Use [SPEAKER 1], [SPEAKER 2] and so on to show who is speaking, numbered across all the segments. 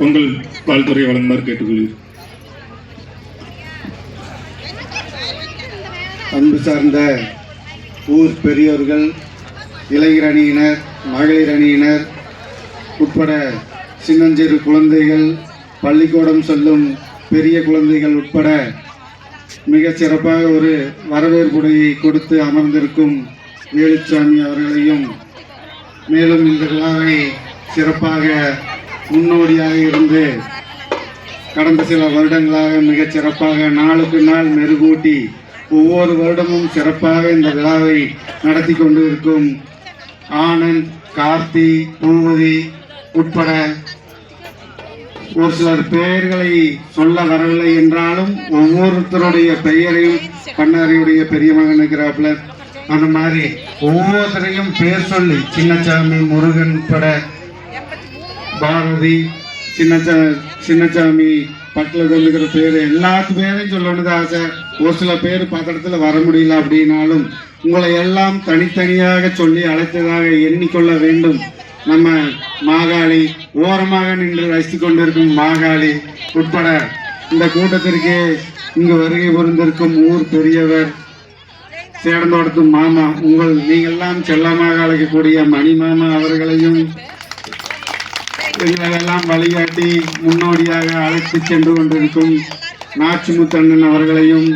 [SPEAKER 1] பொங்கல் வாழ்த்துறை வழங்குமாறு கேட்டுக்கொள்கிறேன்.
[SPEAKER 2] அன்பு சார்ந்த ஊர் பெரியோர்கள் இளைஞர் அணியினர் மகளிர் அணியினர் உட்பட சின்னஞ்சிறு குழந்தைகள் பள்ளிக்கூடம் செல்லும் பெரிய குழந்தைகள் உட்பட மிகச் சிறப்பாக ஒரு வரவேற்புடையை கொடுத்து அமர்ந்திருக்கும் வேலுச்சாமி அவர்களையும் மேலும் இந்த விழாவை சிறப்பாக முன்னோடியாக இருந்து கடந்த சில வருடங்களாக மிகச் சிறப்பாக நாளுக்கு நாள் மெருகூட்டி ஒவ்வொரு வருடமும் சிறப்பாக இந்த விழாவை நடத்தி கொண்டு இருக்கும் ஆனந்த் கார்த்தி பூவதி உட்பட ஒரு சிலர் பெயர்களை சொல்ல வரவில்லை என்றாலும் ஒவ்வொருத்தருடைய பெயரையும் கண்ணாரியுடைய பெரிய மகன் இருக்கிறாப்புல. அந்த மாதிரி ஒவ்வொருத்தரையும் பேர் சொல்லி சின்னசாமி முருகன் உட்பட பாரதி சின்னச்சா சின்னசாமி பட்டில் கொண்டுக்கிற பேர் எல்லாத்து பேரையும் சொல்லணுது ஆசை. ஒரு சில பேர் பக்கத்துல வர முடியல அப்படின்னாலும் உங்களை எல்லாம் தனித்தனியாக சொல்லி அழைத்ததாக எண்ணிக்கொள்ள வேண்டும். நம்ம மாகாளி ஓரமாக நின்று ரசித்து கொண்டிருக்கும் மாகாளி உட்பட இந்த கூட்டத்திற்கு இங்கு வருகை புரிந்திருக்கும் ஊர் பெரியவர் சேடந்தோடத்து மாமா உங்கள் நீங்கள்லாம் செல்லமாக அழைக்கக்கூடிய மணி மாமா அவர்களையும் எங்களெல்லாம் வழிகாட்டி முன்னோடியாக அழைத்து சென்று கொண்டிருக்கும் நாச்சிமுத்தண்ணன் அவர்களையும்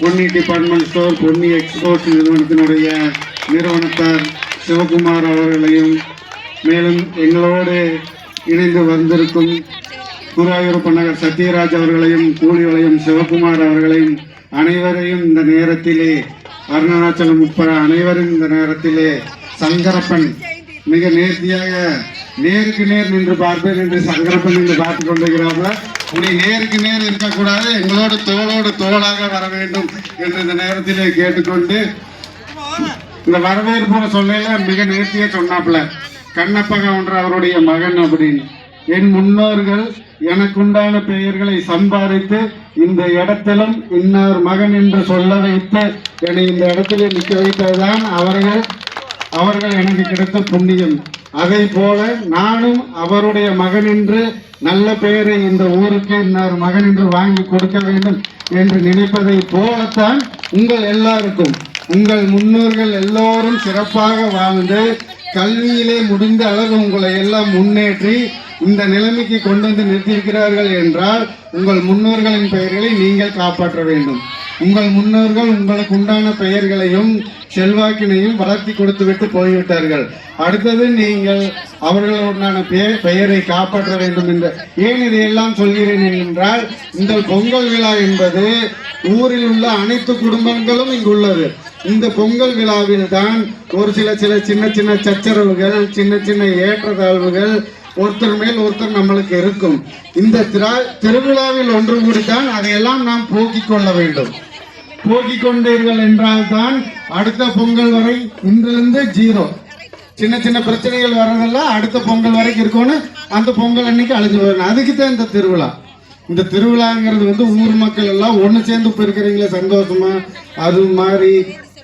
[SPEAKER 2] Ponni department store Ponni export நிறுவனத்தினுடைய நிறுவனத்தார் சிவகுமார் அவர்களையும் மேலும் எங்களோடு இணைந்து வந்திருக்கும் குருவாயூரப்ப நகர் சத்யராஜ் அவர்களையும் கூலிவளையும் சிவகுமார் அவர்களையும் அனைவரையும் இந்த நேரத்திலே அருணாச்சலம் உட்பட அனைவரும் இந்த நேரத்திலே சங்கரப்பன் மிக நேர்த்தியாக நேருக்கு நேர் நின்று பார்ப்பேன் என்று சங்கரப்பன் என்று பார்த்து கொண்டிருக்கிறார்கள். இனி நேருக்கு நேர் இருக்கக்கூடாது எங்களோடு தோளோடு தோளாக வர வேண்டும் என்று இந்த நேரத்திலே கேட்டுக்கொண்டு இந்த வரவேற்பு சொல்லையில மிக நேர்த்தியா சொன்னாப்புல. கண்ணப்ப கவுண்டர் அவருடைய மகன் அப்படின்னு. என் முன்னோர்கள் எனக்குண்டான பெயர்களை சம்பாதித்து இந்த இடத்திலும் இன்னொரு மகன் என்று சொல்ல வைத்து என்னை இந்த இடத்திலே நிற்க வைத்ததுதான் அவர்கள். அவர்கள் எனக்கு கிடைத்த புண்ணியம். அதை போல நானும் அவருடைய மகன் என்று நல்ல பெயரை இந்த ஊருக்கு இன்னொரு மகன் என்று வாங்கி கொடுக்க வேண்டும் என்று நினைப்பதை போலத்தான் உங்கள் எல்லாருக்கும் உங்கள் முன்னோர்கள் எல்லோரும் சிறப்பாக வாழ்ந்து கல்வியிலே முடிந்த அளவு உங்களை எல்லாம் முன்னேற்றி இந்த நிலைமைக்கு கொண்டு வந்து நிறுத்தியிருக்கிறார்கள் என்றால் உங்கள் முன்னோர்களின் பெயர்களை நீங்கள் காப்பாற்ற வேண்டும். உங்கள் முன்னோர்கள் உங்களுக்கு உண்டான பெயர்களையும் செல்வாக்கினையும் வளர்த்தி கொடுத்து விட்டு போய்விட்டார்கள். அடுத்தது நீங்கள் அவர்களுடனான பெயர் பெயரை காப்பாற்ற வேண்டும் என்று. ஏன் இதையெல்லாம் சொல்கிறேன் என்றால் இந்த பொங்கல் விழா என்பது ஊரில் உள்ள அனைத்து குடும்பங்களும் இங்கு உள்ளது. இந்த பொங்கல் விழாவில் தான் ஒரு சில சில சின்ன சின்ன சச்சரவுகள் சின்ன சின்ன ஏற்றத்தாழ்வுகள் ஒருத்தர் மேல் ஒருத்தர் நம்மளுக்கு இருக்கும். இந்த திரா திருவிழாவில் ஒன்று கூடித்தான் அதையெல்லாம் நாம் போக்கிக் கொள்ள வேண்டும். போக்கிக் கொண்டீர்கள் என்றால் தான் அடுத்த பொங்கல் வரை இன்றிலிருந்து ஜீரோ. சின்ன சின்ன பிரச்சனைகள் வர்றதெல்லாம் அடுத்த பொங்கல் வரைக்கும் இருக்கும்னு அந்த பொங்கல் அன்னைக்கு அழிஞ்சு போயிடணும் அதுக்கு தான் இந்த திருவிழா. இந்த திருவிழாங்கிறது வந்து ஊர் மக்கள் எல்லாம் ஒன்று சேர்ந்து இப்போ இருக்கிறீங்களே சந்தோஷமா? அது மாதிரி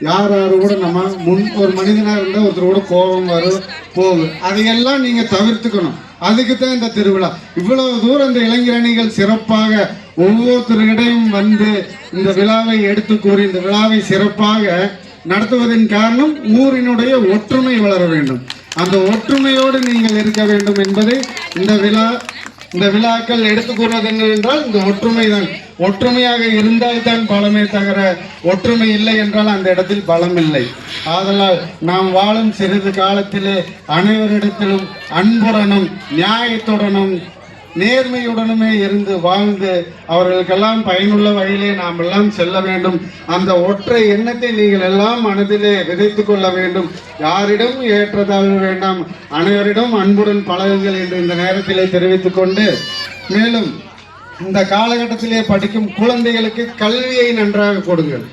[SPEAKER 2] யார் யாரு கூட நம்ம முன் ஒரு மனிதனாக இருந்தால் ஒருத்தர் கூட கோபம் வரும் போகும். அதையெல்லாம் நீங்கள் தவிர்த்துக்கணும். அதுக்கு தான் இந்த திருவிழா. இவ்வளவு தூரம் இந்த இளைஞரணிகள் சிறப்பாக ஒவ்வொருத்தரிடையும் வந்து இந்த விழாவை எடுத்து கூறி இந்த விழாவை சிறப்பாக நடத்துவதன் காரணம் ஊரினுடைய ஒற்றுமை வளர வேண்டும். அந்த ஒற்றுமையோடு நீங்கள் இருக்க வேண்டும் என்பதை இந்த விழா இந்த விழாக்கள் எடுத்து கூறுவது என்னவென்றால் இந்த ஒற்றுமை தான் ஒற்றுமையாக இருந்தால் தான் பலமே தவிர ஒற்றுமை இல்லை என்றால் அந்த இடத்தில் பலம் இல்லை. ஆதலால் நாம் வாழும் சிறிது காலத்திலே அனைவரிடத்திலும் அன்புடனும் நியாயத்துடனும் நேர்மையுடனுமே இருந்து வாழ்ந்து அவர்களுக்கெல்லாம் பயனுள்ள வழியிலே நாம் எல்லாம் செல்ல வேண்டும். அந்த ஒற்றை எண்ணத்தை நீங்கள் எல்லாம் மனதிலே விதைத்து கொள்ள வேண்டும். யாரிடம் ஏற்றத்தாழ்வு வேண்டாம். அனைவரிடம் அன்புடன் பழகுங்கள் என்று இந்த நேரத்திலே தெரிவித்துக் கொண்டு மேலும் இந்த காலகட்டத்திலே படிக்கும் குழந்தைகளுக்கு கல்வியை நன்றாக கொடுங்கள்.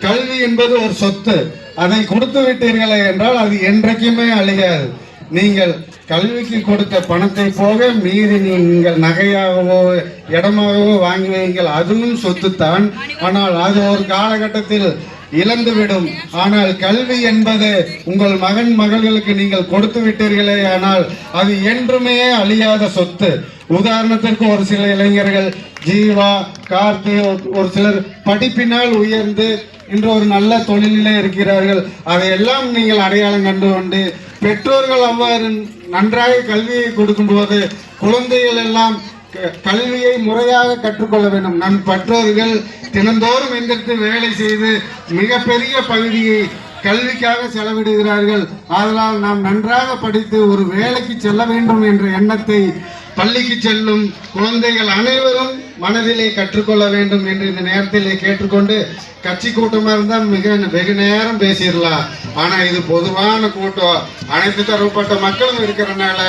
[SPEAKER 2] கல்வி என்பது ஒரு சொத்து. அதை கொடுத்து விட்டீர்களே என்றால் அது என்றைக்குமே அழியாது. நீங்கள் கல்விக்கு கொடுத்த பணத்தை போக மீறி நீங்கள் நகையாகவோ இடமாகவோ வாங்கி வைங்கள் அதுவும் சொத்துத்தான். ஆனால் அது ஒரு காலகட்டத்தில் இழந்துவிடும். ஆனால் கல்வி என்பது உங்கள் மகன் மகள்களுக்கு நீங்கள் கொடுத்து விட்டீர்களே ஆனால் அது என்றுமே அழியாத சொத்து. உதாரணத்திற்கு ஒரு சில இளைஞர்கள் ஜீவா கார்த்தி ஒரு- ஒரு சிலர் படிப்பினால் உயர்ந்து இன்று ஒரு நல்ல தொழிலிலே இருக்கிறார்கள். அதையெல்லாம் நீங்கள் அடையாளம் கண்டு கொண்டு பெற்றோர்கள் அவ்வாறு நன்றாக கல்வியை கொடுக்கும்போது குழந்தைகள் எல்லாம் க- கல்வியை முறையாக கற்றுக்கொள்ள வேண்டும். நம் பெற்றோர்கள் தினந்தோறும் எந்திரித்து வேலை செய்து மிகப்பெரிய பகுதியை கல்விக்காக செலவிடுகிறார்கள். ஆதலால் நாம் நன்றாக படித்து ஒரு வேலைக்கு செல்ல வேண்டும் என்ற எண்ணத்தை பள்ளிக்கு செல்லும் குழந்தைகள் அனைவரும் மனதிலே கற்றுக்கொள்ள வேண்டும் என்று இந்த நேரத்திலே கேட்டுக்கொண்டு கட்சி கூட்டமாக இருந்தால் மிக வெகு நேரம் பேசிடலாம். ஆனால் இது பொதுவான கூட்டம். அனைத்து தரப்பட்ட மக்களும் இருக்கிறனால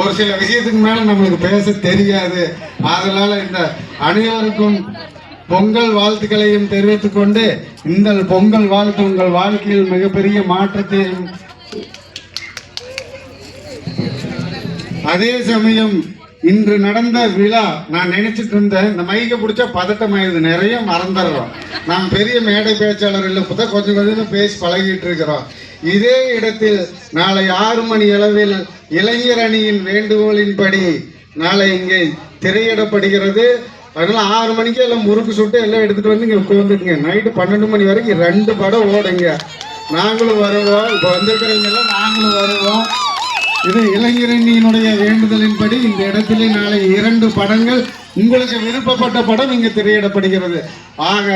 [SPEAKER 2] ஒரு சில விஷயத்துக்கு மேலே நம்மளுக்கு பேச தெரியாது. அதனால இந்த அனைவருக்கும் பொங்கல் வாழ்த்துக்களையும் தெரிவித்துக் கொண்டு இந்த பொங்கல் வாழ்த்து உங்கள் வாழ்க்கையில் மிகப்பெரிய மாற்றத்தையும் அதே சமயம் இன்று நடந்த விழா நான் நினைச்சிட்டு இருந்தேன் இந்த மைக்க பிடிச்சா பதட்டமாயிருது நிறைய மறந்துடுறோம். நாம் பெரிய மேடை பேச்சாளர் இல்லை புத்த கொஞ்சம் கொஞ்சம் பேசி பழகிட்டு இருக்கிறோம். இதே இடத்தில் நாளை ஆறு மணி அளவில் இளைஞர் அணியின் வேண்டுகோளின்படி நாளை இங்கே திரையிடப்படுகிறது. அதனால ஆறு மணிக்கு எல்லாம் முறுக்கு சுட்டு எல்லாம் எடுத்துட்டு வந்து இங்க உட்காந்துக்குங்க நைட்டு பன்னெண்டு மணி வரைக்கும் ரெண்டு படம் ஓடுங்க. நாங்களும் வருவோம். இப்போ வந்திருக்கிறவங்க எல்லாம் நாங்களும் வருவோம். இது இளைஞரணியினுடைய வேண்டுதலின்படி இந்த இடத்திலே நாளை இரண்டு படங்கள் உங்களுக்கு விருப்பப்பட்ட படம் இங்கு திரையிடப்படுகிறது. ஆக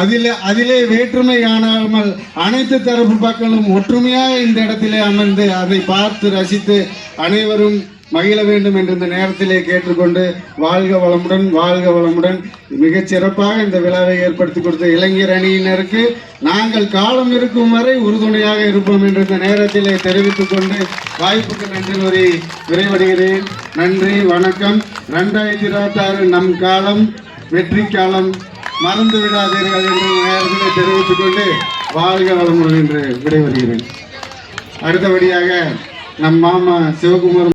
[SPEAKER 2] அதிலே அதிலே வேற்றுமை காணாமல் அனைத்து தரப்பு மக்களும் ஒற்றுமையாக இந்த இடத்திலே அமர்ந்து அதை பார்த்து ரசித்து அனைவரும் மகிழ வேண்டும் என்று இந்த நேரத்திலே கேட்டுக்கொண்டு வாழ்க வளமுடன் வாழ்க வளமுடன். மிகச் சிறப்பாக இந்த விழாவை ஏற்படுத்தி கொடுத்த இளைஞர் அணியினருக்கு நாங்கள் காலம் இருக்கும் வரை உறுதுணையாக இருப்போம் என்று இந்த நேரத்திலே தெரிவித்துக் கொண்டு வாய்ப்புக்கு நன்றி கூறி விரைவடைகிறேன் நன்றி வணக்கம். ரெண்டாயிரத்தி இருபத்தி ஆறு நம் காலம் வெற்றி காலம். மறந்து விடாதீர்கள் என்று நேரத்திலே தெரிவித்துக் கொண்டு வாழ்க வளமுடன் என்று விடைபெறுகிறேன். அடுத்தபடியாக நம் மாமா சிவகுமார்